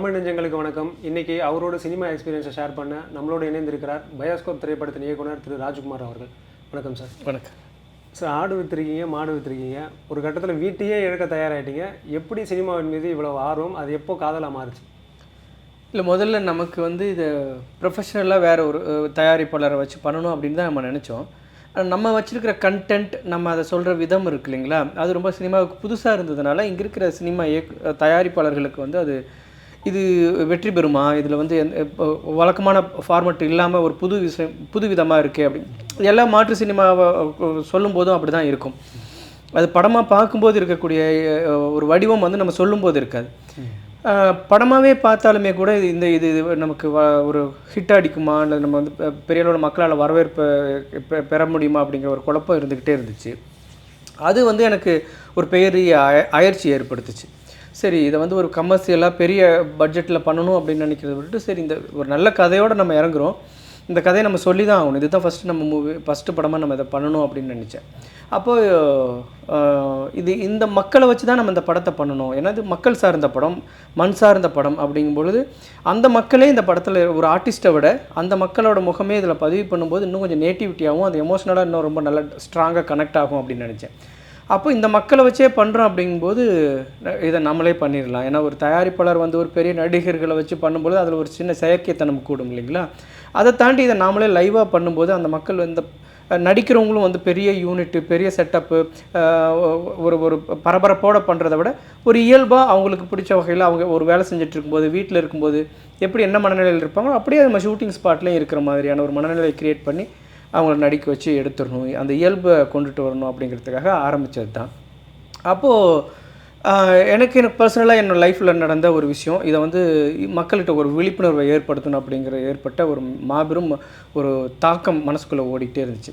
தமிழ் நெஞ்சங்களுக்கு வணக்கம். இன்னைக்கு அவரோட சினிமா எக்ஸ்பீரியன்ஸை ஷேர் பண்ண நம்மளோட இணைந்திருக்கிறார் பயோஸ்கோப் திரைப்படத்தின் இயக்குனர் திரு ராஜ்குமார் அவர்கள். வணக்கம் சார். வணக்கம். சார் ஆடு விற்றுருக்கீங்க மாடு விற்றுருக்கீங்க ஒரு கட்டத்தில் வீட்டையே இழக்க தயாராகிட்டீங்க எப்படி சினிமாவின் மீது இவ்வளவு ஆர்வம்? அது எப்போ காதலாக மாறுச்சு? இல்லை முதல்ல நமக்கு வந்து இது ப்ரொஃபஷனலாக வேறு ஒரு தயாரிப்பாளரை வச்சு பண்ணணும் அப்படின்னு தான் நம்ம நினச்சோம். நம்ம வச்சிருக்கிற கண்டென்ட் நம்ம அதை சொல்கிற விதம் இருக்கு இல்லைங்களா? அது ரொம்ப சினிமாவுக்கு புதுசாக இருந்ததுனால இங்கே இருக்கிற சினிமா இயக்க தயாரிப்பாளர்களுக்கு வந்து அது இது வெற்றி பெறுமா? இதில் வந்து எந்த வழக்கமான ஃபார்மட் இல்லாமல் ஒரு புது விஷயம் புது விதமாக இருக்குது அப்படி. எல்லா மாற்று சினிமாவை சொல்லும்போதும் அப்படி தான் இருக்கும். அது படமாக பார்க்கும்போது இருக்கக்கூடிய ஒரு வடிவம் வந்து நம்ம சொல்லும்போது இருக்காது. படமாகவே பார்த்தாலுமே கூட இது இந்த இது இது நமக்கு வ- ஒரு ஹிட் அடிக்குமா? இல்லை நம்ம வந்து பெரிய அளவில் மக்களால் வரவேற்பை பெ- பெற முடியுமா? அப்படிங்கிற ஒரு குழப்பம் இருந்துக்கிட்டே இருந்துச்சு. அது வந்து எனக்கு ஒரு பெரிய அய அயற்சி ஏற்படுத்துச்சு. சரி இதை வந்து ஒரு கமர்ஷியலாக பெரிய பட்ஜெட்டில் பண்ணணும் அப்படின்னு நினைக்கிறத விட்டுட்டு சரி இந்த ஒரு நல்ல கதையோடு நம்ம இறங்குறோம். இந்த கதையை நம்ம சொல்லி தான் ஆகணும். இதுதான் ஃபஸ்ட்டு நம்ம மூவி ஃபஸ்ட்டு படமாக நம்ம இதை பண்ணணும் அப்படின்னு நினச்சேன். அப்போது இது இந்த மக்களை வச்சு தான் நம்ம இந்த படத்தை பண்ணணும். ஏன்னா இது மக்கள் சார்ந்த படம் மண் சார்ந்த படம் அப்படிங்கும் பொழுது அந்த மக்களே இந்த படத்தில் ஒரு ஆர்டிஸ்ட்டை விட அந்த மக்களோட முகமே இதில் பதிவு பண்ணும்போது இன்னும் கொஞ்சம் நேட்டிவிட்டியாகவும் அது எமோஷ்னலாக இன்னும் ரொம்ப நல்லா ஸ்ட்ராங்காக கனெக்ட் ஆகும் அப்படின்னு நினச்சேன். அப்போ இந்த மக்களை வச்சே பண்ணுறோம் அப்படிங்கும்போது இதை நம்மளே பண்ணிடலாம். ஏன்னா ஒரு தயாரிப்பாளர் வந்து ஒரு பெரிய நடிகர்களை வச்சு பண்ணும்போது அதில் ஒரு சின்ன செயற்கைத்தனம் கூடும் இல்லைங்களா? அதை தாண்டி இதை நாமளே லைவாக பண்ணும்போது அந்த மக்கள் இந்த நடிக்கிறவங்களும் வந்து பெரிய யூனிட்டு பெரிய செட்டப்பு ஒரு ஒரு பரபரப்போடு பண்ணுறத விட ஒரு இயல்பாக அவங்களுக்கு பிடிச்ச வகையில் அவங்க ஒரு வேலை செஞ்சுட்டு இருக்கும்போது வீட்டில் இருக்கும்போது எப்படி என்ன மனநிலையில் இருப்பாங்களோ அப்படியே நம்ம ஷூட்டிங் ஸ்பாட்லேயும் இருக்கிற மாதிரியான ஒரு மனநிலையை க்ரியேட் பண்ணி அவங்கள நடிக்க வச்சு எடுத்துடணும் அந்த இயல்பை கொண்டுட்டு வரணும் அப்படிங்கிறதுக்காக ஆரம்பித்தது தான். அப்போது எனக்கு எனக்கு பர்சனலாக என்னோடய லைஃப்பில் நடந்த ஒரு விஷயம் இதை வந்து மக்கள்கிட்ட ஒரு விழிப்புணர்வை ஏற்படுத்தணும் அப்படிங்கிற ஏற்பட்ட ஒரு மாபெரும் ஒரு தாக்கம் மனசுக்குள்ளே ஓடிக்கிட்டே இருந்துச்சு.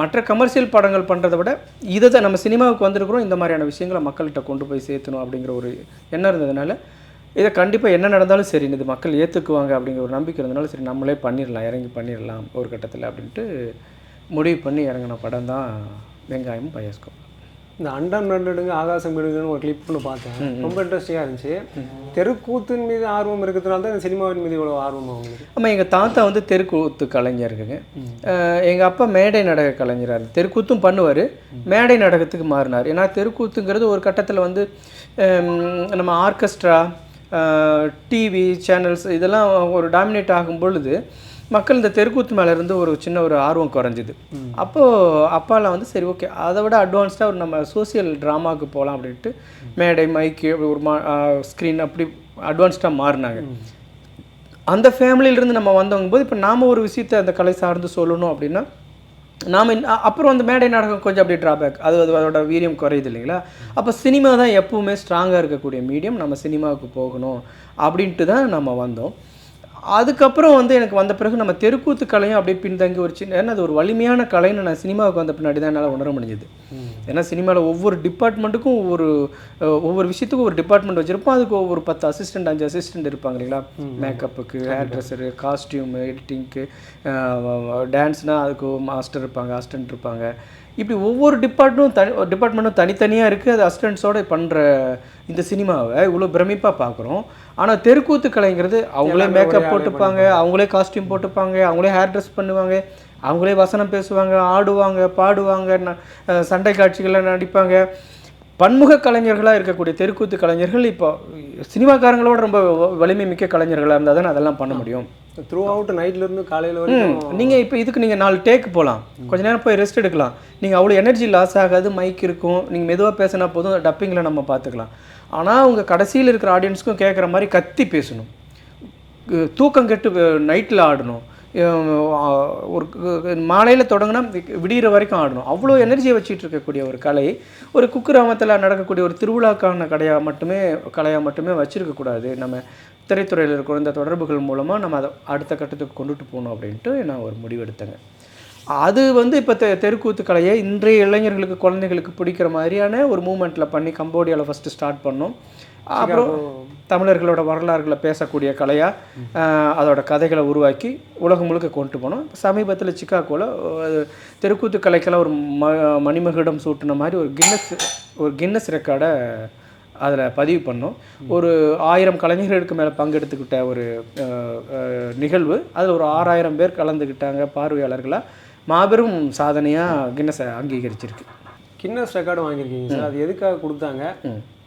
மற்ற கமர்ஷியல் படங்கள் பண்ணுறத விட இதை தான் நம்ம சினிமாவுக்கு வந்திருக்கிறோம் இந்த மாதிரியான விஷயங்களை மக்கள்கிட்ட கொண்டு போய் சேர்த்தணும் அப்படிங்கிற ஒரு எண்ணம் இருந்ததுனால இதை கண்டிப்பாக என்ன நடந்தாலும் சரி இது மக்கள் ஏற்றுக்குவாங்க அப்படிங்கிற ஒரு நம்பிக்கை இருந்தனால சரி நம்மளே பண்ணிடலாம் இறங்கி பண்ணிடலாம் ஒரு கட்டத்தில் அப்படின்ட்டு முடிவு பண்ணி இறங்கின படம் தான் வெங்காயம் பயோஸ்கோப் இந்த அண்டம் நடுங்க ஆகாசம் விடுங்கன்னு ஒரு கிளிப் ஒன்று பார்த்தேன். ரொம்ப இன்ட்ரெஸ்டிங்காக இருந்துச்சு. தெருக்கூத்தின் மீது ஆர்வம் இருக்கிறதுனால தான் இந்த சினிமாவின் மீது இவ்வளோ ஆர்வம் உங்களுக்கு ஆமாம் எங்கள் தாத்தா வந்து தெருக்கூத்து கலைஞருங்க எங்கள் அப்பா மேடை நாடக கலைஞராக தெருக்கூத்தும் பண்ணுவார். மேடை நாடகத்துக்கு மாறினார். ஏன்னா தெருக்கூத்துங்கிறது ஒரு கட்டத்தில் வந்து நம்ம ஆர்கெஸ்ட்ரா டிவி சேனல்ஸ் இதெல்லாம் ஒரு டாமினேட் ஆகும் பொழுது மக்கள் இந்த தெருக்கூத்து மேலே இருந்து ஒரு சின்ன ஒரு ஆர்வம் குறைஞ்சிது. அப்போது அப்பாலாம் வந்து சரி ஓகே அதை விட அட்வான்ஸ்டாக ஒரு நம்ம சோசியல் ட்ராமாவுக்கு போகலாம் அப்படின்ட்டு மேடை மைக்கு ஒரு மா ஸ்க்ரீன் அப்படி அட்வான்ஸ்டாக மாறினாங்க. அந்த ஃபேமிலியிலேருந்து நம்ம வந்தவங்க போது இப்போ நாம் ஒரு விஷயத்தை அந்த கலை சார்ந்து சொல்லணும் அப்படின்னா நாம் அப்புறம் அந்த மேடை நாடகம் கொஞ்சம் அப்படியே ட்ராபேக் அது அது அதோட வீரியம் குறையுது இல்லைங்களா? அப்போ சினிமா தான் எப்பவுமே ஸ்ட்ராங்காக இருக்கக்கூடிய மீடியம் நம்ம சினிமாவுக்கு போகணும் அப்படின்ட்டு தான் நம்ம வந்தோம். அதுக்கப்புறம் வந்து எனக்கு வந்த பிறகு நம்ம தெருக்கூத்து கலையும் அப்படியே பின்தங்கி ஒரு சின்ன ஏன்னா அது ஒரு வலிமையான கலைன்னு நான் சினிமாவுக்கு வந்த பின்னாடி தான் என்னால் உணர முடிஞ்சது. ஏன்னா சினிமாவில் ஒவ்வொரு டிபார்ட்மெண்ட்டுக்கும் ஒவ்வொரு ஒவ்வொரு விஷயத்துக்கும் ஒரு டிபார்ட்மெண்ட் வச்சுருப்போம். அதுக்கு ஒவ்வொரு பத்து அசிஸ்டன்ட் அஞ்சு அசிஸ்டன்ட் இருப்பாங்க இல்லைங்களா? மேக்கப்புக்கு ஹேர் ட்ரெஸ்ஸரு காஸ்டியூம் எடிட்டிங்க்கு டான்ஸ்னால் அதுக்கு மாஸ்டர் இருப்பாங்க அசிஸ்டன்ட் இருப்பாங்க. இப்படி ஒவ்வொரு டிபார்ட்மெண்ட்டும் தனி டிபார்ட்மெண்ட்டும் தனித்தனியாக இருக்குது அது அசிஸ்டன்ட்ஸோட பண்ணுற இந்த சினிமாவை இவ்வளோ பிரமிப்பாக பார்க்குறோம் ஆனால் தெருக்கூத்து கலைங்கிறது அவங்களே மேக்கப் போட்டுப்பாங்க அவங்களே காஸ்டியூம் போட்டுப்பாங்க அவங்களே ஹேர் ட்ரெஸ் பண்ணுவாங்க அவங்களே வசனம் பேசுவாங்க ஆடுவாங்க பாடுவாங்க சண்டை காட்சிகளில் நடிப்பாங்க. பன்முக கலைஞர்களாக இருக்கக்கூடிய தெருக்கூத்து கலைஞர்கள் இப்போ சினிமாக்காரங்களோட ரொம்ப வலிமை மிக்க கலைஞர்களாக இருந்தால் தானே அதெல்லாம் பண்ண முடியும். த்ரூ அவுட் நைட்லேருந்து காலையில் வரைக்கும் நீங்கள் இப்போ இதுக்கு நீங்கள் நாலு டேக் போகலாம் கொஞ்ச நேரம் போய் ரெஸ்ட் எடுக்கலாம். நீங்கள் அவ்வளோ எனர்ஜி லாஸ் ஆகாது மைக் இருக்கும். நீங்கள் மெதுவாக பேசினா போதும் டப்பிங்கில் நம்ம பார்த்துக்கலாம் ஆனால் உங்கள் கடைசியில் இருக்கிற ஆடியன்ஸ்க்கும் கேட்குற மாதிரி கத்தி பேசணும். தூக்கம் கெட்டு நைட்டில் ஆடணும். ஒரு மாலையில் தொடங்கினா விடிகிற வரைக்கும் ஆடணும். அவ்வளோ எனர்ஜியை வச்சுட்டு இருக்கக்கூடிய ஒரு கலை ஒரு குக்கிராமத்தில் நடக்கக்கூடிய ஒரு திருவிழாக்கான கடையாக மட்டுமே கலையாக மட்டுமே வச்சுருக்கக்கூடாது நம்ம திரைத்துறையில் இருக்கிற இந்த தொடர்புகள் மூலமாக நம்ம அதை அடுத்த கட்டத்துக்கு கொண்டுட்டு போகணும் அப்படின்ட்டு நான் ஒரு முடிவெடுத்தேங்க. அது வந்து இப்போ தெ தெருக்கூத்து கலையை இன்றைய இளைஞர்களுக்கு குழந்தைகளுக்கு பிடிக்கிற மாதிரியான ஒரு மூமெண்ட்டில் பண்ணி கம்போடியாவில் ஃபஸ்ட்டு ஸ்டார்ட் பண்ணோம். அப்புறம் தமிழர்களோட வரலாறுகளை பேசக்கூடிய கலையாக அதோட கதைகளை உருவாக்கி உலகம் முழுக்க கொண்டு போனோம். சமீபத்தில் சிக்காகோவில் தெருக்கூத்து கலைக்கெல்லாம் ஒரு ம மணிமகுடம் சூட்டின மாதிரி ஒரு கின்னஸ் ஒரு கின்னஸ் ரெக்கார்டை அதில் பதிவு பண்ணோம். ஒரு ஆயிரம் கலைஞர்களுக்கு மேலே பங்கெடுத்துக்கிட்ட ஒரு நிகழ்வு. அதில் ஒரு ஆறாயிரம் பேர் கலந்துக்கிட்டாங்க பார்வையாளர்களாக மாபெரும் சாதனையாக கின்னஸ் அங்கீகரிச்சிருக்கு. கின்னஸ் ரெக்கார்டு வாங்கியிருக்கீங்க சார். அது எதுக்காக கொடுத்தாங்க?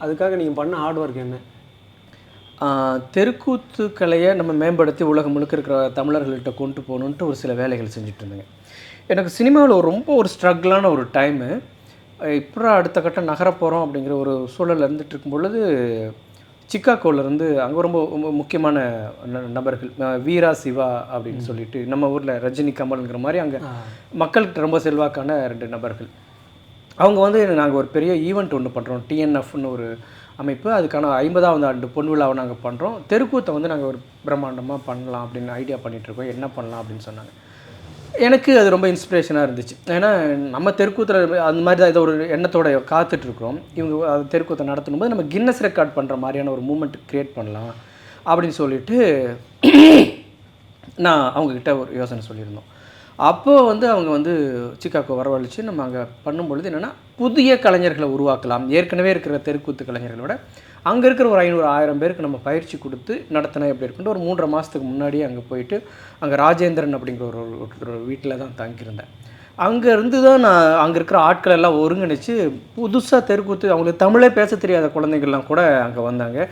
அதுக்காக நீங்கள் பண்ண ஹார்ட் ஒர்க் என்ன? ஆஹ் தெருக்கூத்து கலையை நம்ம மேம்படுத்தி உலகம் முழுக்க இருக்கிற தமிழர்கள்ட்ட கொண்டு போகணுன்ட்டு ஒரு சில வேலைகள் செஞ்சுட்டு இருந்தேங்க. எனக்கு சினிமாவில் ரொம்ப ஒரு ஸ்ட்ரகிளான ஒரு டைமு இப்போ அடுத்த கட்டம் நகர போகிறோம் அப்படிங்கிற ஒரு சூழல் இருந்துட்டு இருக்கும் பொழுது சிக்காகோலேருந்து அங்கே ரொம்ப முக்கியமான நபர்கள் வீரா சிவா அப்படின்னு சொல்லிட்டு நம்ம ஊரில் ரஜினி கமல்ங்கிற மாதிரி அங்கே மக்களுக்கு ரொம்ப செல்வாக்கான ரெண்டு நபர்கள். அவங்க வந்து நாங்கள் ஒரு பெரிய ஈவெண்ட் ஒன்று பண்ணுறோம் டிஎன்எஃப்னு ஒரு அமைப்பு. அதுக்கான ஐம்பதாவது ஆண்டு பொன் விழாவை நாங்கள் பண்ணுறோம் தெருக்கூத்தை வந்து நாங்கள் ஒரு பிரம்மாண்டமாக பண்ணலாம் அப்படின்னு ஐடியா பண்ணிகிட்ருக்கோம் என்ன பண்ணலாம் அப்படின்னு சொன்னாங்க. எனக்கு அது ரொம்ப இன்ஸ்பிரேஷனாக இருந்துச்சு. ஏன்னா நம்ம தெருக்கூத்தில் அந்த மாதிரி தான் ஏதோ ஒரு எண்ணத்தோட காத்துட்ருக்குறோம். இவங்க அது தெருக்கூத்தை நடத்தணும் போது நம்ம கின்னஸ் ரெக்கார்ட் பண்ணுற மாதிரியான ஒரு மூமெண்ட் க்ரியேட் பண்ணலாம் அப்படின்னு சொல்லிட்டு நான் அவங்கக்கிட்ட ஒரு யோசனை சொல்லியிருந்தோம். அப்போது வந்து அவங்க வந்து சிக்காக்கோ வரவழைச்சு நம்ம அங்கே பண்ணும்பொழுது என்னென்னா புதிய கலைஞர்களை உருவாக்கலாம். ஏற்கனவே இருக்கிற தெருக்கூத்து கலைஞர்களோட அங்கே இருக்கிற ஒரு ஐநூறு ஆயிரம் பேருக்கு நம்ம பயிற்சி கொடுத்து நடத்தினா எப்படி இருக்குன்ட்டு ஒரு மூன்றரை மாதத்துக்கு முன்னாடியே அங்கே போயிட்டு அங்கே ராஜேந்திரன் அப்படிங்கிற ஒரு ஒரு வீட்டில் தான் தங்கியிருந்தேன். அங்கேருந்து தான் நான் அங்கே இருக்கிற ஆட்கள் எல்லாம் ஒருங்கிணைச்சு புதுசாக தெருக்கூத்து அவங்களுக்கு தமிழே பேச தெரியாத குழந்தைகள்லாம் கூட அங்கே வந்தாங்க.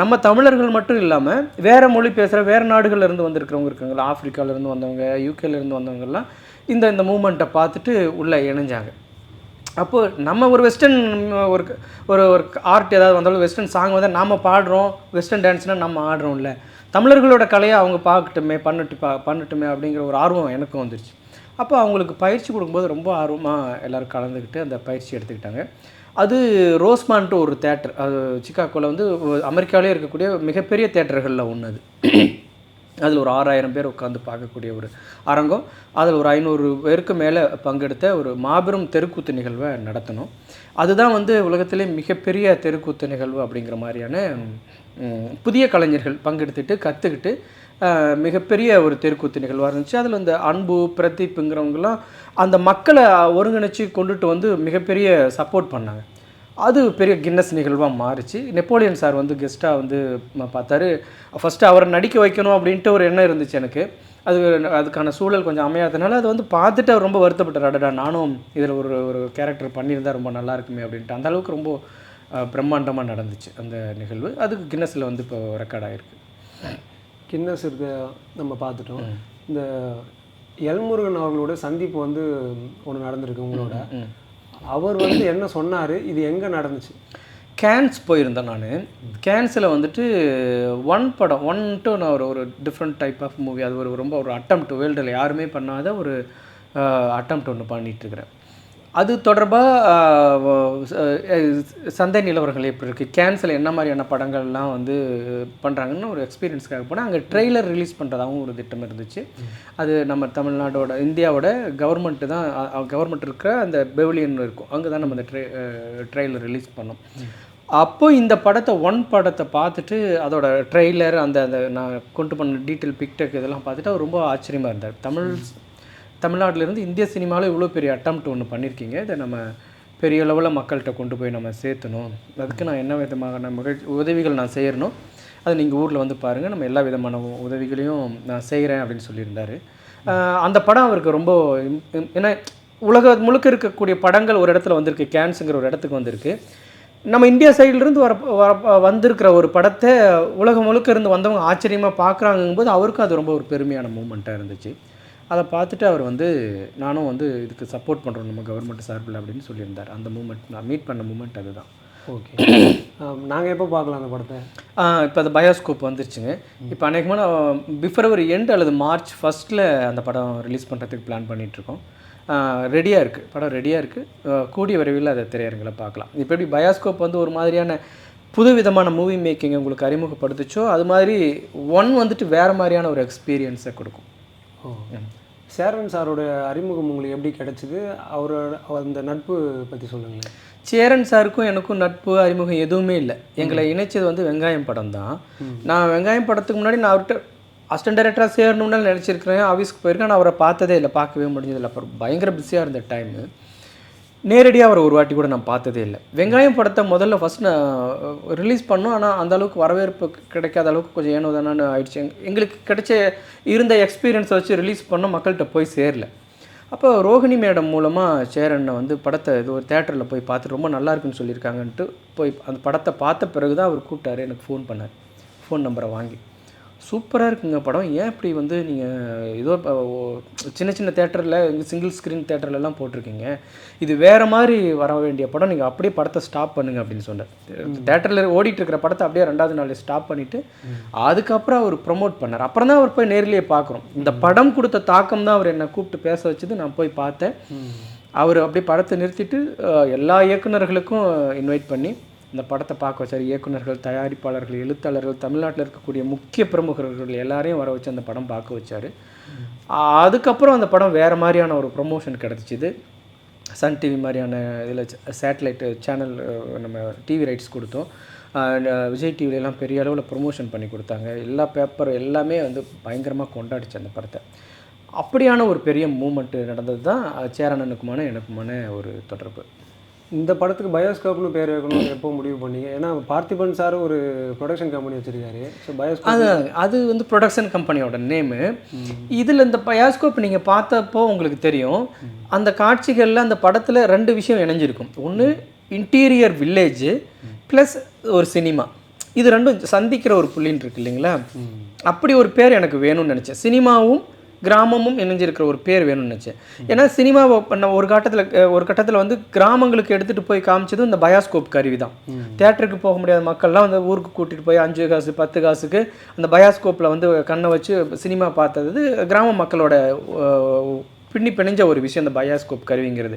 நம்ம தமிழர்கள் மட்டும் இல்லாமல் வேறு மொழி பேசுகிற வேறு நாடுகள்லேருந்து வந்திருக்கிறவங்க இருக்காங்களா ஆஃப்ரிக்காவிலேருந்து வந்தவங்க யூகேலேருந்து வந்தவங்கெல்லாம் இந்த இந்த மூமெண்ட்டை பார்த்துட்டு உள்ளே இணைஞ்சாங்க. அப்போது நம்ம ஒரு வெஸ்டர்ன் ஒரு ஒரு ஒரு ஆர்ட் ஏதாவது வந்தாலும் வெஸ்டர்ன் சாங் வந்து நாம் பாடுறோம் வெஸ்டர்ன் டான்ஸ்னால் நம்ம ஆடுறோம்ல. தமிழர்களோட கலையை அவங்க பார்க்கட்டுமே பண்ணட்டு பா பண்ணட்டுமே அப்படிங்கிற ஒரு ஆர்வம் எனக்கும் வந்துருச்சு. அப்போ அவங்களுக்கு பயிற்சி கொடுக்கும்போது ரொம்ப ஆர்வமாக எல்லோரும் கலந்துக்கிட்டு அந்த பயிற்சி எடுத்துக்கிட்டாங்க. அது ரோஸ்மான்ட்டு ஒரு தேட்டர் அது சிக்காகோவில் வந்து அமெரிக்காவிலே இருக்கக்கூடிய மிகப்பெரிய தேட்டர்களில் ஒன்று அது. அதில் ஒரு ஆறாயிரம் பேர் உட்காந்து பார்க்கக்கூடிய ஒரு அரங்கம். அதில் ஒரு ஐநூறு பேருக்கு மேலே பங்கெடுத்த ஒரு மாபெரும் தெருக்கூத்து நிகழ்வை நடத்தணும். அதுதான் வந்து உலகத்திலே மிகப்பெரிய தெருக்கூத்து நிகழ்வு அப்படிங்கிற மாதிரியான புதிய கலைஞர்கள் பங்கெடுத்துட்டு கற்றுக்கிட்டு மிகப்பெரிய ஒரு தெருக்கூத்து நிகழ்வாக இருந்துச்சு. அதில் இந்த அன்பு பிரதீப்புங்கிறவங்கெல்லாம் அந்த மக்களை ஒருங்கிணைச்சு கொண்டுட்டு வந்து மிகப்பெரிய சப்போர்ட் பண்ணாங்க. அது பெரிய கின்னஸ் நிகழ்வாக மாறிச்சு. நெப்போலியன் சார் வந்து கெஸ்ட்டாக வந்து பார்த்தாரு. ஃபஸ்ட்டு அவரை நடிக்க வைக்கணும் அப்படின்ட்டு ஒரு எண்ணம் இருந்துச்சு எனக்கு. அது அதுக்கான சூழல் கொஞ்சம் அமையாதனால அது வந்து பார்த்துட்டு அவர் ரொம்ப வருத்தப்பட்டார். அடடா நானும் இதில் ஒரு ஒரு கேரக்டர் பண்ணியிருந்தா ரொம்ப நல்லா இருக்குமே அப்படின்ட்டு. அந்த அளவுக்கு ரொம்ப பிரம்மாண்டமாக நடந்துச்சு அந்த நிகழ்வு. அதுக்கு கின்னஸில் வந்து இப்போ ரெக்கார்ட் ஆகிருக்கு கின்னஸ் இருக்க நம்ம பார்த்துட்டோம். இந்த எல்முருகன் அவர்களோட சந்திப்பு வந்து ஒன்று நடந்திருக்கு உங்களோட. அவர் வந்து என்ன சொன்னார்? இது எங்கே நடந்துச்சு? கேன்ஸ் போயிருந்தேன் நான். கேன்ஸில் வந்துட்டு ஒன் படம் ஒன் டு நான் ஒரு ஒரு டிஃப்ரெண்ட் டைப் ஆஃப் மூவி அது ஒரு ரொம்ப ஒரு அட்டம் வேர்ல்டில் யாருமே பண்ணாத ஒரு அட்டம் ஒன்று பண்ணிகிட்ருக்கிறேன் அது தொடர்பாக சந்தை நிலவரங்கள் எப்படி இருக்குது கேன்சல் என்ன மாதிரியான படங்கள்லாம் வந்து பண்ணுறாங்கன்னு ஒரு எக்ஸ்பீரியன்ஸ்க்காக போனால் அங்கே ட்ரெய்லர் ரிலீஸ் பண்ணுறதாகவும் ஒரு திட்டம் இருந்துச்சு. அது நம்ம தமிழ்நாடோட இந்தியாவோட கவர்மெண்ட்டு தான் கவர்மெண்ட் இருக்கிற அந்த பெவிலியன் இருக்கும். அங்கே தான் நம்ம அந்த ட்ரெ ட்ரெய்லர் ரிலீஸ் பண்ணோம். அப்போ இந்த படத்தை ஒன் படத்தை பார்த்துட்டு அதோட ட்ரெய்லர் அந்த அந்த நான் கொண்டு பண்ண டீட்டெயில் பிக்டெக் இதெல்லாம் பார்த்துட்டு அவர் ரொம்ப ஆச்சரியமாக இருந்தார். தமிழ் தமிழ்நாட்டிலேருந்து இந்திய சினிமாவில் இவ்வளோ பெரிய அட்டம்ப்ட் ஒன்று பண்ணியிருக்கீங்க இதை நம்ம பெரிய அளவில் மக்கள்கிட்ட கொண்டு போய் நம்ம சேர்த்தணும். அதுக்கு நான் என்ன விதமான மகிழ்ச்சி உதவிகள் நான் செய்யணும் அதை நீங்கள் ஊரில் வந்து பாருங்கள் நம்ம எல்லா விதமான உதவிகளையும் நான் செய்கிறேன் அப்படின்னு சொல்லியிருந்தார். அந்த படம் அவருக்கு ரொம்ப ஏன்னா உலக முழுக்க இருக்கக்கூடிய படங்கள் ஒரு இடத்துல வந்திருக்கு. கேன்ஸுங்கிற ஒரு இடத்துக்கு வந்திருக்கு. நம்ம இந்தியா சைட்லேருந்து வர வர வந்திருக்கிற ஒரு படத்தை உலகம் முழுக்க இருந்து வந்தவங்க ஆச்சரியமாக பார்க்குறாங்கும்போது அவருக்கும் அது ரொம்ப ஒரு பெருமையான மூமெண்ட்டாக இருந்துச்சு. அதை பார்த்துட்டு அவர் வந்து நானும் வந்து இதுக்கு சப்போர்ட் பண்ணுறோம் நம்ம கவர்மெண்ட் சார்பில் அப்படின்னு சொல்லியிருந்தார். அந்த மூமெண்ட் நான் மீட் பண்ண மூமெண்ட் அதுதான். ஓகே நாங்கள் எப்போ பார்க்கலாம் அந்த படத்தை? இப்போ அந்த பயோஸ்கோப் வந்துருச்சுங்க. இப்போ அநேகமாக நான் பிப்ரவரி எண்ட் அல்லது மார்ச் ஃபஸ்ட்டில் அந்த படம் ரிலீஸ் பண்ணுறதுக்கு பிளான் பண்ணிகிட்ருக்கோம் ரெடியாக இருக்குது படம் ரெடியாக இருக்குது கூடிய விரைவில் அதை திரையரங்கில் பார்க்கலாம். இப்போ எப்படி பயோஸ்கோப் வந்து ஒரு மாதிரியான புது விதமான மூவி மேக்கிங் உங்களுக்கு அறிமுகப்படுத்துச்சோ அது மாதிரி ஒன் வந்துட்டு வேறு மாதிரியான ஒரு எக்ஸ்பீரியன்ஸை கொடுக்கும். சேரன் சாரோட அறிமுகம் உங்களுக்கு எப்படி கிடைச்சிது? அவரோட அவர் அந்த நட்பு பற்றி சொல்லுங்களேன். சேரன் சாருக்கும் எனக்கும் நட்பு அறிமுகம் எதுவுமே இல்லை. எங்களை இணைச்சது வந்து வெங்காயம் படம் தான். நான் வெங்காயம் படத்துக்கு முன்னாடி நான் அவர்கிட்ட அசிஸ்டன்ட் டைரக்டராக சேரணும்னு நினச்சிருக்கிறேன். ஆஃபீஸ்க்கு போயிருக்கேன். நான் அவரை பார்த்ததே இல்லை பார்க்கவே முடிஞ்சதில்லை. அப்புறம் பயங்கர பிஸியாக இருந்த டைமு நேரடியாக அவரை ஒரு வாட்டி கூட நான் பார்த்ததே இல்லை. வெங்காயம் படத்தை முதல்ல ஃபஸ்ட் நான் ரிலீஸ் பண்ணோம். ஆனால் அந்த அளவுக்கு வரவேற்பு கிடைக்காத அளவுக்கு கொஞ்சம் ஏனோ தானு ஆயிடுச்சு. எங்களுக்கு கிடைச்ச இருந்த எக்ஸ்பீரியன்ஸை வச்சு ரிலீஸ் பண்ணோம். மக்கள்கிட்ட போய் சேரல. அப்போ ரோஹிணி மேடம் மூலமாக சேரண்ணை வந்து படத்தை இது ஒரு தேட்டரில் போய் பார்த்துட்டு ரொம்ப நல்லா இருக்குன்னு சொல்லியிருக்காங்கன்ட்டு போய் அந்த படத்தை பார்த்த பிறகு தான் அவர் கூப்பிட்டாரு. எனக்கு ஃபோன் பண்ணார். ஃபோன் நம்பரை வாங்கி. சூப்பராக இருக்குங்க படம். ஏன் இப்படி வந்து நீங்கள் ஏதோ சின்ன சின்ன தேட்டரில் சிங்கிள் ஸ்க்ரீன் தேட்டர்லலாம் போட்டிருக்கீங்க. இது வேறு மாதிரி வர வேண்டிய படம். நீங்கள் அப்படியே படத்தை ஸ்டாப் பண்ணுங்க அப்படின்னு சொன்னார் தேட்டரில் ஓடிட்டு இருக்கிற படத்தை அப்படியே ரெண்டாவது நாள் ஸ்டாப் பண்ணிவிட்டு அதுக்கப்புறம் அவர் ப்ரொமோட் பண்ணார். அப்புறம் தான் அவர் போய் நேர்லேயே பார்க்குறோம் இந்த படம் கொடுத்த தாக்கம் தான் அவர் என்னை கூப்பிட்டு பேச வச்சது. நான் போய் பார்த்தேன். அவர் அப்படியே படத்தை நிறுத்திட்டு எல்லா இயக்குனர்களுக்கும் இன்வைட் பண்ணி இந்த படத்தை பார்க்க வச்சார் இயக்குனர்கள் தயாரிப்பாளர்கள் எழுத்தாளர்கள் தமிழ்நாட்டில் இருக்கக்கூடிய முக்கிய பிரமுகர்கள் எல்லாரையும் வர வச்சு அந்த படம் பார்க்க வச்சார். அதுக்கப்புறம் அந்த படம் வேறு மாதிரியான ஒரு ப்ரொமோஷன் கிடச்சிது சன் டிவி மாதிரியான இதில் சேட்டலைட்டு சேனல் நம்ம டிவி ரைட்ஸ் கொடுத்தோம். விஜய் டிவிலெலாம் பெரிய அளவில் ப்ரொமோஷன் பண்ணி கொடுத்தாங்க. எல்லா பேப்பர் எல்லாமே வந்து பயங்கரமாக கொண்டாடிச்சு அந்த படத்தை. அப்படியான ஒரு பெரிய மூமெண்ட்டு நடந்தது தான் சேரனனுக்குமான எனக்குமான ஒரு தொடர்பு. இந்த படத்துக்கு பயோஸ்கோப்னு பேர் வைக்கணும்னு எப்போ முடிவு பண்ணீங்க? ஏன்னா பார்த்திபன் சார் ஒரு ப்ரொடக்ஷன் கம்பெனி வச்சிருக்காரு. ஸோ பயோஸ்கோப் அது அது வந்து ப்ரொடக்ஷன் கம்பெனியோட நேமு இதில் இந்த பயாஸ்கோப் நீங்கள் பார்த்தப்போ உங்களுக்கு தெரியும். அந்த காட்சிகளில் அந்த படத்தில் ரெண்டு விஷயம் இணைஞ்சிருக்கும். ஒன்று இன்டீரியர் வில்லேஜ் ப்ளஸ் ஒரு சினிமா இது ரெண்டும் சந்திக்கிற ஒரு புள்ளின்னு இருக்கு இல்லைங்களா? அப்படி ஒரு பேர் எனக்கு வேணும்னு நினச்சேன். சினிமாவும் கிராமமும் இணைஞ்சிருக்கிற ஒரு பேர் வேணும்னு நினச்சேன். ஏன்னா சினிமாவை பண்ண ஒரு கட்டத்தில் ஒரு கட்டத்தில் வந்து கிராமங்களுக்கு எடுத்துகிட்டு போய் காமிச்சது இந்த பயாஸ்கோப் கருவி தான். தேட்டருக்கு போக முடியாத மக்கள்லாம் வந்து ஊருக்கு கூட்டிகிட்டு போய் அஞ்சு காசு பத்து காசுக்கு அந்த பயாஸ்கோப்பில் வந்து கண்ணை வச்சு சினிமா பார்த்தது கிராம மக்களோட பின்னி பிணைஞ்ச ஒரு விஷயம் இந்த பயாஸ்கோப் கருவிங்கிறது.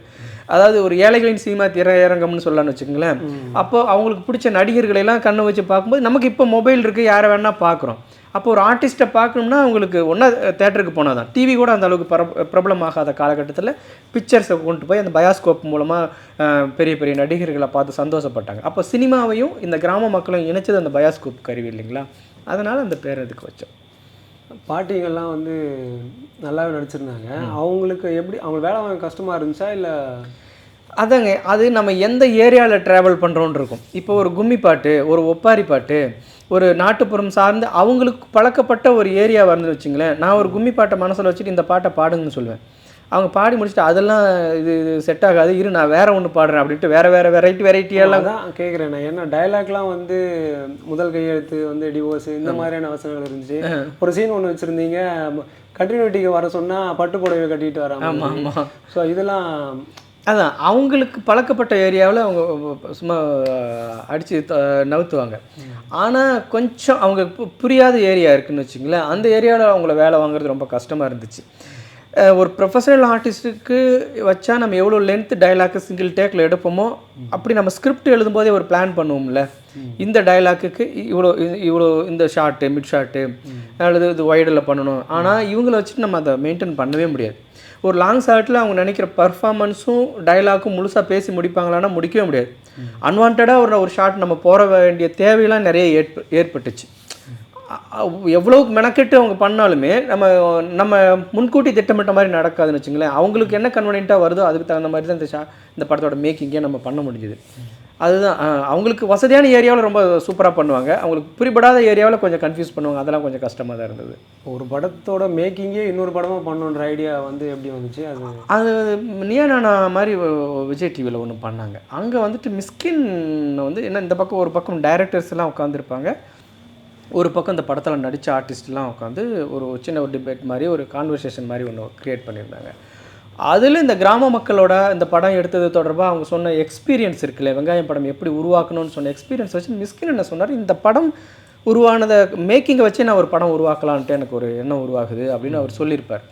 அதாவது ஒரு ஏழைகளின் சினிமா திரையரங்கம்னு சொல்லலாம்னு வச்சுக்கோங்களேன். அப்போ அவங்களுக்கு பிடிச்ச நடிகர்களை எல்லாம் கண்ணை வச்சு பார்க்கும்போது நமக்கு இப்போ மொபைல் இருக்குது யாரை வேணால் பார்க்குறோம். அப்போ ஒரு ஆர்டிஸ்ட்டை பார்க்கணும்னா அவங்களுக்கு ஒன்றா தேட்டருக்கு போனால் தான் டிவி கூட அந்த அளவுக்கு பர பிரபலமாகாத காலகட்டத்தில் பிக்சர்ஸை கொண்டு போய் அந்த பயாஸ்கோப் மூலமாக பெரிய பெரிய நடிகர்களை பார்த்து சந்தோஷப்பட்டாங்க. அப்போ சினிமாவையும் இந்த கிராம மக்களையும் இணைச்சது அந்த பயாஸ்கோப் கருவி இல்லைங்களா? அதனால் அந்த பேர் அதுக்கு வச்சோம். பாட்டிங்கெல்லாம் வந்து நல்லாவே நடிச்சிருந்தாங்க. அவங்களுக்கு எப்படி அவங்க வேலை வாங்க கஷ்டமாக இருந்துச்சா இல்லை? அதாங்க அது நம்ம எந்த ஏரியாவில் ட்ராவல் பண்ணுறோன்னு இருக்கும். இப்போ ஒரு கும்மி பாட்டு ஒரு ஒப்பாரி பாட்டு ஒரு நாட்டுப்புறம் சார்ந்து அவங்களுக்கு பழக்கப்பட்ட ஒரு ஏரியா வந்து வச்சுங்களேன். நான் ஒரு கும்மி பாட்டை மனசில் வச்சுட்டு இந்த பாட்டை பாடுங்கன்னு சொல்லுவேன். அவங்க பாடி முடிச்சுட்டு அதெல்லாம் இது செட் ஆகாது. இரு நான் வேற ஒன்று பாடுறேன் அப்படின்ட்டு வேற வேற வெரைட்டி வெரைட்டியெல்லாம் அதான் கேட்குறேன் நான். ஏன்னா டயலாக்லாம் வந்து முதல் கையெழுத்து வந்து டிவோர்ஸ் இந்த மாதிரியான வசனங்கள் இருந்துச்சு. ஒரு சீன் ஒன்று வச்சுருந்தீங்க. கண்டினியூட்டிக்கு வர சொன்னால் பட்டு புடவை கட்டிட்டு வராங்க ஆமாம் ஆமாம் ஸோ இதெல்லாம் அதான் அவங்களுக்கு பழக்கப்பட்ட ஏரியாவில் அவங்க சும்மா அடித்து நவுத்துவாங்க. ஆனால் கொஞ்சம் அவங்க புரியாத ஏரியா இருக்குன்னு வச்சுங்களேன் அந்த ஏரியாவில் அவங்கள வேலை வாங்குறது ரொம்ப கஷ்டமாக இருந்துச்சு. ஒரு ப்ரொஃபஷனல் ஆர்டிஸ்ட்டுக்கு வச்சா நம்ம எவ்வளோ லென்த் டயலாக்கு சிங்கிள் டேக்கில் எடுப்போமோ அப்படி நம்ம ஸ்கிரிப்ட் எழுதும்போதே ஒரு பிளான் பண்ணுவோம்ல. இந்த டயலாக்குக்கு இவ்வளோ இவ்வளோ இந்த ஷார்ட்டு மிட் ஷார்ட்டு அல்லது இது வைடில் பண்ணணும். ஆனால் இவங்கள வச்சுட்டு நம்ம அதை மெயின்டைன் பண்ணவே முடியாது. ஒரு லாங் ஷார்ட்டில் அவங்க நினைக்கிற பர்ஃபார்மன்ஸும் டயலாக்கும் முழுசாக பேசி முடிப்பாங்களான்னா முடிக்கவே முடியாது. அன்வான்டாக ஒரு ஒரு ஷார்ட் நம்ம போற வேண்டிய தேவையெல்லாம் நிறைய ஏற்ப ஏற்பட்டுச்சு. எவ்வளோ மெனக்கெட்டு அவங்க பண்ணாலுமே நம்ம நம்ம முன்கூட்டி திட்டமிட்ட மாதிரி நடக்காதுன்னு வச்சுங்களேன். அவங்களுக்கு என்ன கன்வீனியண்ட்டாக வருதோ அதுக்கு தகுந்த மாதிரி தான் இந்த ஷா இந்த படத்தோட மேக்கிங்கே நம்ம பண்ண முடிஞ்சுது. அதுதான் அவங்களுக்கு வசதியான ஏரியாவில் ரொம்ப சூப்பராக பண்ணுவாங்க. அவங்களுக்கு புரிபடாத ஏரியாவில் கொஞ்சம் கன்ஃபியூஸ் பண்ணுவாங்க. அதெல்லாம் கொஞ்சம் கஷ்டமாக தான் இருந்தது. ஒரு படத்தோட மேக்கிங்கே இன்னொரு படமாக பண்ணணுன்ற ஐடியா வந்து எப்படி வந்துச்சு? அது அது நியானானா மாதிரி விஜய் டிவியில் ஒன்று பண்ணாங்க. அங்கே வந்துட்டு மிஸ்கின் வந்து என்ன இந்த பக்கம் ஒரு பக்கம் டைரக்டர்ஸ் எல்லாம் உட்காந்துருப்பாங்க ஒரு பக்கம் இந்த படத்தில் நடித்த ஆர்டிஸ்ட்லாம் உட்காந்து ஒரு சின்ன ஒரு டிபேட் மாதிரி ஒரு கான்வர்சேஷன் மாதிரி ஒன்று க்ரியேட் பண்ணியிருந்தாங்க. அதில் இந்த கிராம மக்களோட இந்த படம் எடுத்தது தொடர்பாக அவங்க சொன்ன எக்ஸ்பீரியன்ஸ் இருக்குல்ல வெங்காயம் படம் எப்படி உருவாக்கணும்னு சொன்ன எக்ஸ்பீரியன்ஸ் வச்சு மிஸ்கின் என்ன சொன்னார் இந்த படம் உருவானதை மேக்கிங்கை வச்சு நான் ஒரு படம் உருவாக்கலான்ட்டு எனக்கு ஒரு எண்ணம் உருவாகுது அப்படின்னு அவர் சொல்லியிருப்பார்.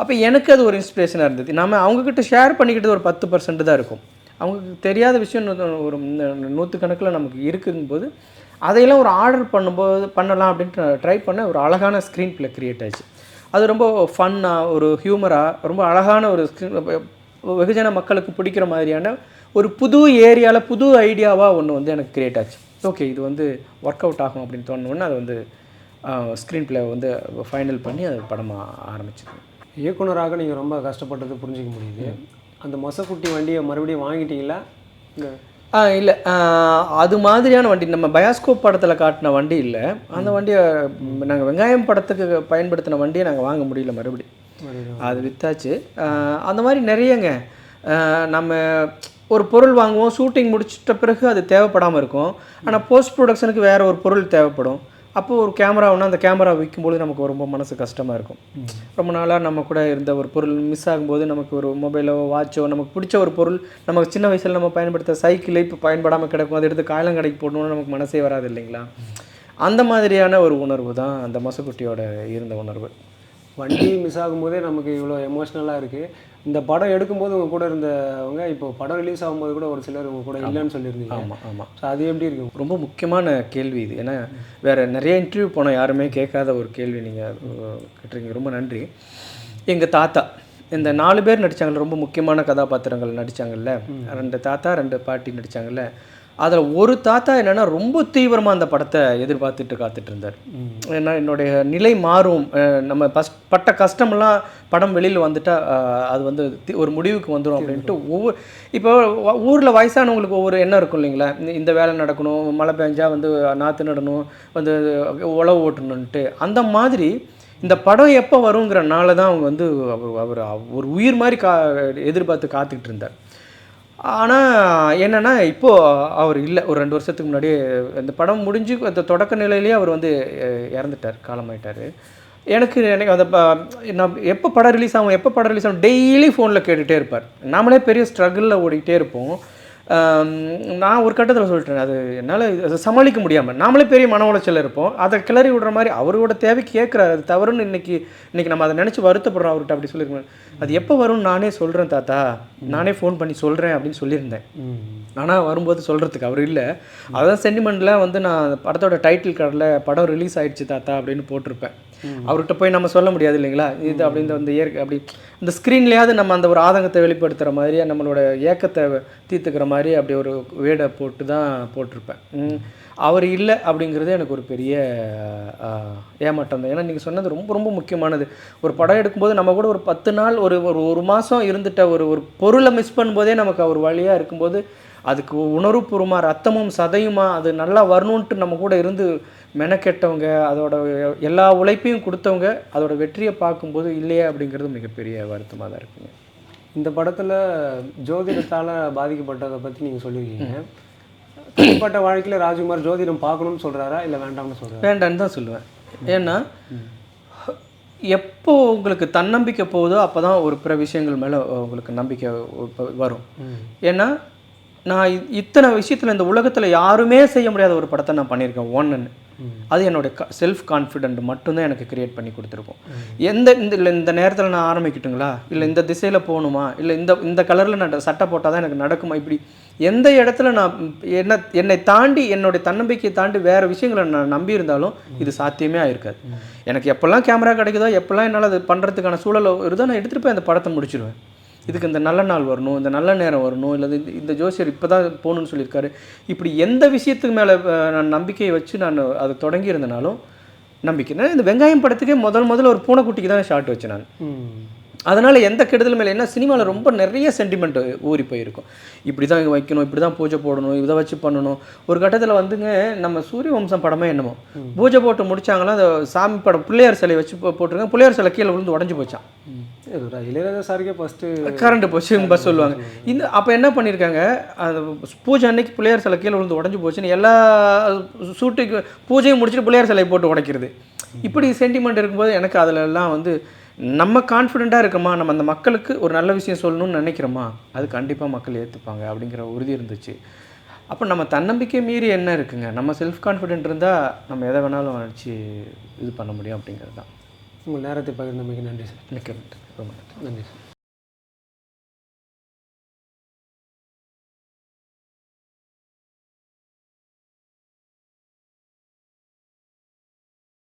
அப்போ எனக்கு அது ஒரு இன்ஸ்பிரேஷனாக இருந்தது. நம்ம அவங்கக்கிட்ட ஷேர் பண்ணிக்கிட்டது ஒரு பத்து பர்சன்ட் தான் இருக்கும். அவங்களுக்கு தெரியாத விஷயம் ஒரு நூற்றுக்கணக்கில் நமக்கு இருக்குங்கும்போது அதையெல்லாம் ஒரு ஆர்டர் பண்ணும்போது பண்ணலாம் அப்படின்ட்டு ட்ரை பண்ண ஒரு அழகான ஸ்க்ரீன் பிளே க்ரியேட் ஆச்சு. அது ரொம்ப ஃபன்னாக ஒரு ஹியூமராக ரொம்ப அழகான ஒரு வெகுஜன மக்களுக்கு பிடிக்கிற மாதிரியான ஒரு புது ஏரியாவில் புது ஐடியாவாக ஒன்று வந்து எனக்கு கிரியேட் ஆச்சு. ஓகே இது வந்து ஒர்க் அவுட் ஆகும் அப்படின்னு தோணுன்னு அதை வந்து ஸ்க்ரீன் பிளே வந்து ஃபைனல் பண்ணி அது படமாக ஆரம்பிச்சது இயக்குனராக நீங்கள் ரொம்ப கஷ்டப்பட்டது புரிஞ்சிக்க முடியுது. அந்த மொசக்குட்டி வண்டியை மறுபடியும் வாங்கிட்டீங்களா? இந்த ஆ இல்லை அது மாதிரியான வண்டி நம்ம பயாஸ்கோப் படத்தில் காட்டின வண்டி இல்லை. அந்த வண்டியை நாங்கள் வெங்காயம் படத்துக்கு பயன்படுத்தின வண்டியை நாங்கள் வாங்க முடியல மறுபடியும் மறுபடியும் அது வித்தாச்சு. அந்த மாதிரி நிறையங்க. நம்ம ஒரு பொருள் வாங்குவோம் ஷூட்டிங் முடிச்சிட்ட பிறகு அது தேவைப்படாமல் இருக்கும். ஆனால் போஸ்ட் ப்ரொடக்ஷனுக்கு வேறு ஒரு பொருள் தேவைப்படும். அப்போ ஒரு கேமரா ஒன்று அந்த கேமரா விற்கும்போது நமக்கு ரொம்ப மனசு கஷ்டமாக இருக்கும். ரொம்ப நாளாக நம்ம கூட இருந்த ஒரு பொருள் மிஸ் ஆகும்போது நமக்கு ஒரு மொபைலோ வாட்சோ நமக்கு பிடிச்ச ஒரு பொருள் நமக்கு சின்ன வயசில் நம்ம பயன்படுத்த சைக்கிளை இப்போ பயன்படாமல் கிடக்கும் அதை எடுத்து காயலம் கடைக்கு போடணும்னு நமக்கு மனசே வராது இல்லைங்களா? அந்த மாதிரியான ஒரு உணர்வு தான் அந்த மொசக்குட்டியோட இருந்த உணர்வு. வண்டி மிஸ் ஆகும்போதே நமக்கு இவ்வளோ எமோஷ்னலாக இருக்குது இந்த படம் எடுக்கும்போது உங்கள் கூட இருந்தவங்க இப்போ படம் ரிலீஸ் ஆகும்போது கூட ஒரு சிலர் உங்க கூட இல்லைன்னு சொல்லியிருந்தீங்க. ஆமாம் ஆமாம் ஸோ அது எப்படி இருக்கு ரொம்ப முக்கியமான கேள்வி இது. ஏன்னா வேறு நிறைய இன்டர்வியூ போனால் யாருமே கேட்காத ஒரு கேள்வி நீங்கள் கேட்டிருக்கீங்க. ரொம்ப நன்றி. எங்கள் தாத்தா இந்த நாலு பேர் நடிச்சாங்கல்ல ரொம்ப முக்கியமான கதாபாத்திரங்கள் நடிச்சாங்கல்ல. ரெண்டு தாத்தா ரெண்டு பாட்டி நடிச்சாங்கல்ல. அதில் ஒரு தாத்தா என்னென்னா ரொம்ப தீவிரமாக அந்த படத்தை எதிர்பார்த்துட்டு காத்துட்டு இருந்தார் ஏன்னா என்னுடைய நிலை மாறும். நம்ம பஸ் பட்ட கஷ்டமெல்லாம் படம் வெளியில் வந்துட்டா அஹ் அது வந்து தி- ஒரு முடிவுக்கு வந்துடும் அப்படின்ட்டு ஒவ்வொரு இப்போ ஊரில் வயசானவங்களுக்கு ஒவ்வொரு எண்ணம் இருக்கும் இல்லைங்களா? இந்த- வேலை நடக்கணும் மழை பெஞ்சா வந்து நாற்று நடணும் வந்து உழவு ஓட்டணுன்ட்டு. அந்த மாதிரி இந்த படம் எப்போ வருங்கிறனால தான் அவங்க வந்து அவர் அவர் ஒரு உயிர் மாதிரி கா எதிர்பார்த்து காத்துக்கிட்டு இருந்தார். ஆனால் என்னென்னா இப்போது அவர் இல்லை. ஒரு ரெண்டு வருஷத்துக்கு முன்னாடி அந்த படம் முடிஞ்சு அந்த தொடக்க நிலையிலேயே அவர் வந்து இறந்துட்டார் காலமாயிட்டார். எனக்கு எனக்கு அந்த ப- நான் எப்போ படம் ரிலீஸ் ஆகும் எப்போ படம் ரிலீஸ் ஆகும் டெய்லி ஃபோனில் கேட்டுகிட்டே இருப்பார். நாமளே பெரிய ஸ்ட்ரகிளில் ஓடிக்கிட்டே இருப்போம். நான் ஒரு கட்டத்தில் சொல்லிட்டேன் அது என்னால் அதை சமாளிக்க முடியாமல் நாமளே பெரிய மன உளைச்சல் இருப்போம். அதை கிளறி விடுற மாதிரி அவரோட தேவைக்கு கேட்குறாரு அது தவறுன்னு இன்னைக்கு இன்னைக்கு நம்ம அதை நினச்சி வருத்தப்படுறோம் அவர்கிட்ட அப்படி சொல்லியிருக்கேன் அது எப்போ வரும்னு நானே சொல்கிறேன் தாத்தா. நானே ஃபோன் பண்ணி சொல்கிறேன் அப்படின்னு சொல்லியிருந்தேன். ஆனால் வரும்போது சொல்கிறதுக்கு அவர் இல்லை. அதான் சென்டிமெண்ட்டில் வந்து நான் படத்தோட டைட்டில் கார்டில் படம் ரிலீஸ் ஆயிடுச்சு தாத்தா அப்படின்னு போட்டிருப்பேன். அவர்கிட்ட போய் நம்ம சொல்ல முடியாது இல்லைங்களா? இது அப்படின்னு வந்து இயற்கை அப்படி இந்த ஸ்க்ரீன்லேயாவது நம்ம அந்த ஒரு ஆதங்கத்தை வெளிப்படுத்துகிற மாதிரியே நம்மளோட ஏக்கத்தை தீர்த்துக்கிற மாதிரி அப்படி ஒரு வேடை போட்டு தான் போட்டிருப்பேன். அவர் இல்லை அப்படிங்கிறது எனக்கு ஒரு பெரிய ஏமாற்றம் தான். ஏன்னா நீங்கள் சொன்னது ரொம்ப ரொம்ப முக்கியமானது. ஒரு படம் எடுக்கும்போது நம்ம கூட ஒரு பத்து நாள் ஒரு ஒரு ஒரு மாதம் இருந்துட்ட ஒரு ஒரு பொருளை மிஸ் பண்ணும்போதே நமக்கு அவர் வழியாக இருக்கும்போது அதுக்கு உணர்வுபூர்வமாக ரத்தமும் சதையுமா அது நல்லா வரணுன்ட்டு நம்ம கூட இருந்து மெனக்கெட்டவங்க அதோட எல்லா உழைப்பையும் கொடுத்தவங்க அதோட வெற்றியை பார்க்கும்போது இல்லையே அப்படிங்கிறது மிகப்பெரிய வருத்தமாக தான் இருக்குங்க. இந்த படத்தில் ஜோதிடத்தால் பாதிக்கப்பட்டதை பற்றி நீங்கள் சொல்லியிருக்கீங்க தனிப்பட்ட வாழ்க்கையில் ராஜ்குமார் ஜோதிடம் பார்க்கணும்னு சொல்கிறாரா இல்லை வேண்டாம்னு சொல்கிறாரா வேண்டான்னு தான் சொல்லுவேன். ஏன்னா எப்போ உங்களுக்கு தன்னம்பிக்கை போகுதோ அப்போ தான் ஒரு பிற விஷயங்கள் மேலே உங்களுக்கு நம்பிக்கை வரும். ஏன்னா நான் இத்தனை விஷயத்தில் இந்த உலகத்தில் யாருமே செய்ய முடியாத ஒரு படத்தை நான் பண்ணியிருக்கேன். ஒன்றுன்னு அது என்னோட செல்ஃப் கான்ஃபிடென்ட் மட்டும்தான் எனக்கு கிரியேட் பண்ணி கொடுத்துருக்கும். எந்த இந்த இல்லை இந்த நேரத்தில் நான் ஆரம்பிக்கட்டுங்களா? இல்லை இந்த திசையில் போகணுமா? இல்லை இந்த இந்த கலரில் நான் சட்டை போட்டால் தான் எனக்கு நடக்குமா? இப்படி எந்த இடத்துல நான் என்ன என்னை தாண்டி என்னுடைய தன்னம்பிக்கையை தாண்டி வேறு விஷயங்களை நான் நம்பி இருந்தாலும் இது சாத்தியமே ஆயிருக்காது. எனக்கு எப்போல்லாம் கேமரா கிடைக்குதோ எப்போல்லாம் என்னால் அது பண்ணுறதுக்கான சூழல் வருதோ நான் எடுத்துகிட்டு போய் அந்த படத்தை முடிச்சிடுவேன் இதுக்கு இந்த நல்ல நாள் வரணும் இந்த நல்ல நேரம் வரணும் இல்லை இந்த இந்த ஜோசியர் இப்போ தான் போகணும்னு சொல்லியிருக்காரு. இப்படி எந்த விஷயத்துக்கு மேலே நான் நம்பிக்கையை வச்சு நான் அதை தொடங்கியிருந்தனாலும் நம்பிக்கை. நான் இந்த வெங்காயம் படத்துக்கே முதல் முதல்ல ஒரு பூனைக்குட்டிக்கு தான் ஷார்ட் வச்சேன் நான். அதனால் எந்த கெடுதலும் இல்லை. ஏன்னா சினிமாவில் ரொம்ப நிறைய சென்டிமெண்ட் ஊறி போயிருக்கும். இப்படி தான் வைக்கணும் இப்படி தான் பூஜை போடணும் இதை வச்சு பண்ணணும். ஒரு கட்டத்தில் வந்துங்க நம்ம சூரிய வம்சம் படமே என்னமோ. பூஜை போட்டு முடிச்சாங்களா அந்த சாமி படம் பிள்ளையார் சிலை வச்சு போட்டிருக்காங்க. பிள்ளையார் சிலை கீழே விழுந்து உடஞ்சி போச்சான் இளையராஜா சாருக்கே ஃபஸ்ட்டு கரண்ட் போச்சு பஸ் சொல்லுவாங்க. இந்த அப்போ என்ன பண்ணியிருக்காங்க அந்த பூஜை அன்னைக்கு பிள்ளையார் சிலை கீழே விழுந்து உடஞ்சி போச்சுன்னு எல்லா ஷூட்டுக்கு பூஜையும் முடிச்சுட்டு பிள்ளையார் சிலையை போட்டு உடைக்கிறது. இப்படி சென்டிமெண்ட் இருக்கும்போது எனக்கு அதில் எல்லாம் வந்து நம்ம கான்ஃபிடெண்ட்டாக இருக்கோமா? நம்ம அந்த மக்களுக்கு ஒரு நல்ல விஷயம் சொல்லணும்னு நினைக்கிறோமா? அது கண்டிப்பாக மக்கள் ஏற்றுப்பாங்க அப்படிங்கிற உறுதி இருந்துச்சு. அப்போ நம்ம தன்னம்பிக்கை மீறி என்ன இருக்குங்க? நம்ம செல்ஃப் கான்ஃபிடென்ட் இருந்தால் நம்ம எதை வேணாலும் நினச்சி இது பண்ண முடியும் அப்படிங்கிறது தான். உங்கள் நேரத்தை பகிர்ந்தமைக்கு நன்றி சார். மிக்க நன்றி. ரொம்ப நன்றி. நன்றி சார்.